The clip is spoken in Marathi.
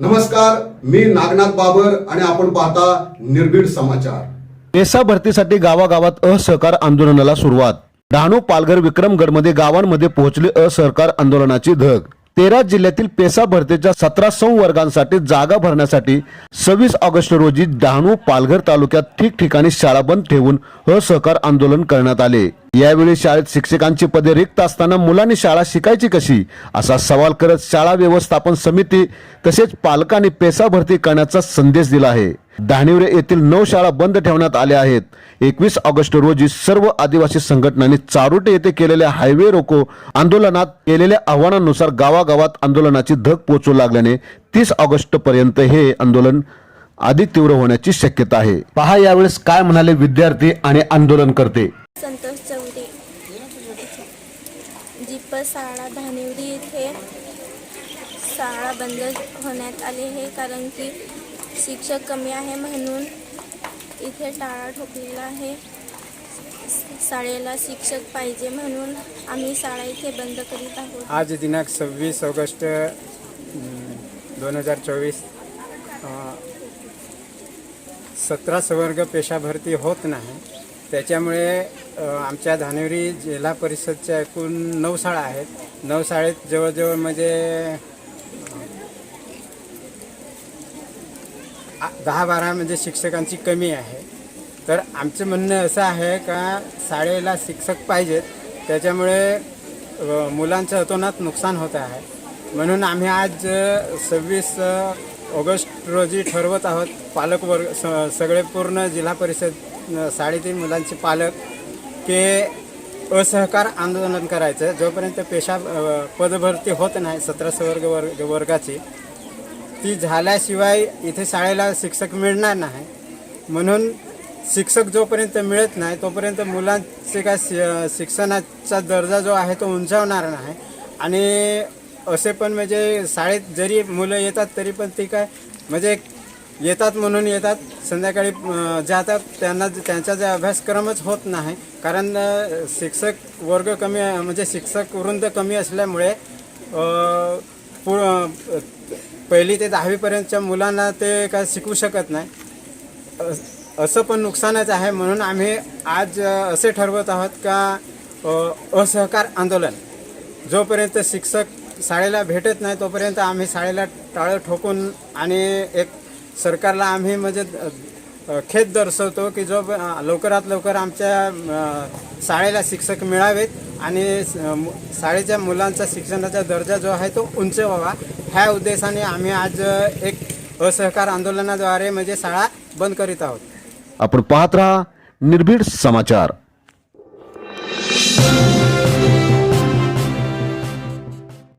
नमस्कार मी नागनाथ बाबर आणि आपण पाहता निर्भीड समाचार. पेसा भरतीसाठी गावागावात असहकार आंदोलनाला सुरुवात. डहाणू पालघर विक्रमगडमध्ये गावांमध्ये पोहोचली असहकार आंदोलनाची धग तेरा जिल्ह्यातील पेसा भरतीच्या सतरा संवर्गांसाठी जागा भरण्यासाठी सव्वीस ऑगस्ट रोजी डहाणू पालघर तालुक्यात ठिकठिकाणी शाळा बंद ठेवून असहकार आंदोलन करण्यात आले. यावेळी शाळेत शिक्षकांची पदे रिक्त असताना मुलांनी शाळा शिकायची कशी? असा सवाल करत शाळा व्यवस्थापन समिती तसेच पालकांनी पेसा भरती करण्याचा संदेश दिला आहे. डहाणीवरे येथील नऊ शाळा बंद ठेवण्यात आल्या आहेत. एकवीस ऑगस्ट रोजी सर्व आदिवासी संघटनांनी चारोटे येथे केलेल्या हायवे रोको आंदोलनात केलेल्या आव्हानानुसार गावागावात आंदोलनाची धग पोचू लागल्याने तीस ऑगस्ट पर्यंत हे आंदोलन अधिक तीव्र होण्याची शक्यता आहे. पहा यावेळेस काय म्हणाले विद्यार्थी आणि आंदोलन करते. संतोष चौधरी शाळा धानिवरी येथे शाळा बंद होण्यात आले हे कारण की शिक्षक कमी आहे म्हणून इथे टाळा ठोकलेला आहे. शाळेला शिक्षक पाहिजे म्हणून आम्ही शाळा इथे बंद करीत आहोत. आज दिनांक सव्वीस ऑगस्ट दोन हजार चोवीस सतरा सवर्ग पेशा भरती होत नाही. त्याच्यामुळे आमच्या धानेवरी जिल्हा परिषदच्या एकूण नऊ शाळा आहेत. नऊ शाळेत जवळजवळ म्हणजे दहा बारा म्हणजे शिक्षकांची कमी आहे. तर आमचं म्हणणं असं आहे का शाळेला शिक्षक पाहिजेत. त्याच्यामुळे मुलांच्या मुलांचं अतोनात नुकसान होत आहे. म्हणून आम्ही आज सव्वीस ऑगस्ट रोजी ठरवत आहोत पालक वर्ग स सगळे पूर्ण जिल्हा परिषद शाळेतील मुलांचे पालक के असहकार आंदोलन करायचं. जोपर्यंत पेशा पदभरती होत नाही सतरा वर्ग वर्ग वर्गाची ती झाल्याशिवाय इथे शाळेला शिक्षक मिळणार नाही. म्हणून शिक्षक जोपर्यंत मिळत नाही तोपर्यंत मुलांचे काय शि- शिक्षणाचा दर्जा जो आहे तो उंचावणार नाही. आणि असे पण म्हणजे शाळेत जरी मुलं येतात तरी पण ती काय म्हणजे येतात म्हणून येतात संध्याकाळी जातात. त्यांना त्यांचा जे अभ्यासक्रमच होत नाही. कारण शिक्षक वर्ग कमी म्हणजे शिक्षक वृंद कमी असल्यामुळे पु पहिली ते दहावीपर्यंतच्या मुलांना ते काय शिकवू शकत नाही. असं पण नुकसानच आहे म्हणून आम्ही आज असे ठरवत आहोत का असहकार आंदोलन. जोपर्यंत शिक्षक शाळेला भेटत नाही तोपर्यंत आम्ही शाळेला टाळं ठोकून आणि एक सरकारला आम्ही म्हणजे खेद दर्शवतो की जो लवकरात लवकर आमच्या शाळेला शिक्षक मिळावेत आणि शाळेच्या मुलांचा शिक्षणाचा दर्जा जो आहे तो उंच व्हावा. ह्या उद्देशाने आम्ही आज एक असहकार आंदोलनाद्वारे म्हणजे शाळा बंद करीत आहोत. आपण पाहत राहा निर्भीड समाचार.